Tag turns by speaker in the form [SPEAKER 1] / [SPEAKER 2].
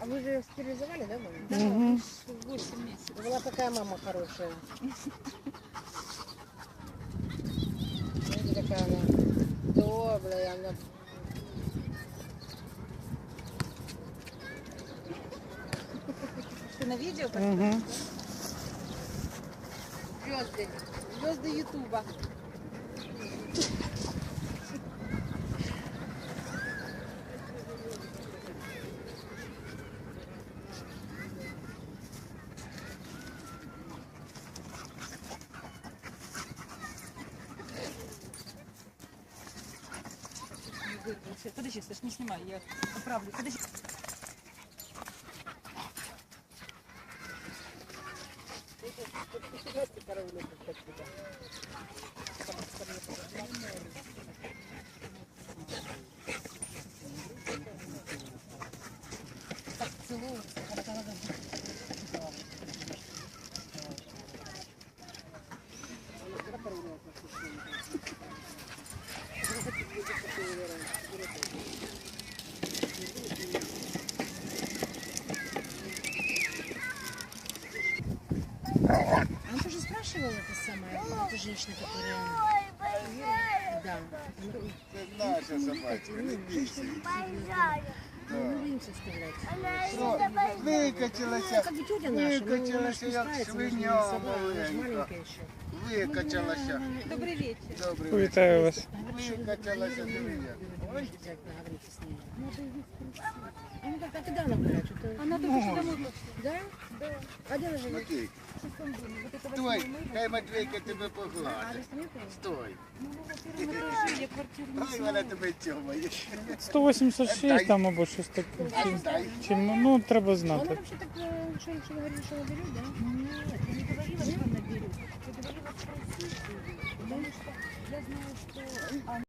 [SPEAKER 1] А вы же стерилизовали, да, маму?
[SPEAKER 2] Да,
[SPEAKER 3] Мгм.
[SPEAKER 2] 8 месяцев.
[SPEAKER 1] Была такая мама хорошая. Знаете, какая она добрая, она
[SPEAKER 2] Ты на видео
[SPEAKER 3] Угу.
[SPEAKER 1] звезды, звезды Ютуба.
[SPEAKER 2] Подожди, Саш, не снимай, я поправлю. Подожди. Так целуются, когда надо
[SPEAKER 1] Она тоже спрашивала это самое, эта женщина, которая... Да.
[SPEAKER 4] Це наша собачка, не бійся.
[SPEAKER 1] Мы не боимся оставлять.
[SPEAKER 4] Що, Викачалася,
[SPEAKER 1] Как бы тетя наша, но
[SPEAKER 4] викачалася, як
[SPEAKER 1] она
[SPEAKER 4] свиня
[SPEAKER 1] собака, она же
[SPEAKER 4] маленька.
[SPEAKER 1] маленькая еще.
[SPEAKER 4] Викачалася.
[SPEAKER 2] Добрый вечер.
[SPEAKER 4] Добрий вечір.
[SPEAKER 3] Вітаю вас.
[SPEAKER 4] Викачалася, диви як. Ой,
[SPEAKER 1] Взять, поговорите с ней. А ну как, а когда она гуляет? Что-то...
[SPEAKER 2] Она только что домой пошла.
[SPEAKER 1] Да? Да. А где она живет?
[SPEAKER 4] Матвій,
[SPEAKER 2] В шестом доме. Вот это
[SPEAKER 4] стой,
[SPEAKER 2] восьмой мы.
[SPEAKER 4] хай Матвійка тебе погладить.
[SPEAKER 1] Адрес нету?
[SPEAKER 4] Стой.
[SPEAKER 2] Ну, во первом этаже, я квартиру не
[SPEAKER 4] Хай вона
[SPEAKER 2] знаю.
[SPEAKER 4] тебе тьомає.
[SPEAKER 3] 186 там або щось таке. Чи,
[SPEAKER 4] Дай.
[SPEAKER 3] чи, ну, треба
[SPEAKER 1] Она
[SPEAKER 3] знати.
[SPEAKER 1] вообще так, э, что, что говорили, что она берет, да?
[SPEAKER 2] Нет, я не говорила, что она берет. Я говорила спросить ее, потому что я знаю, что она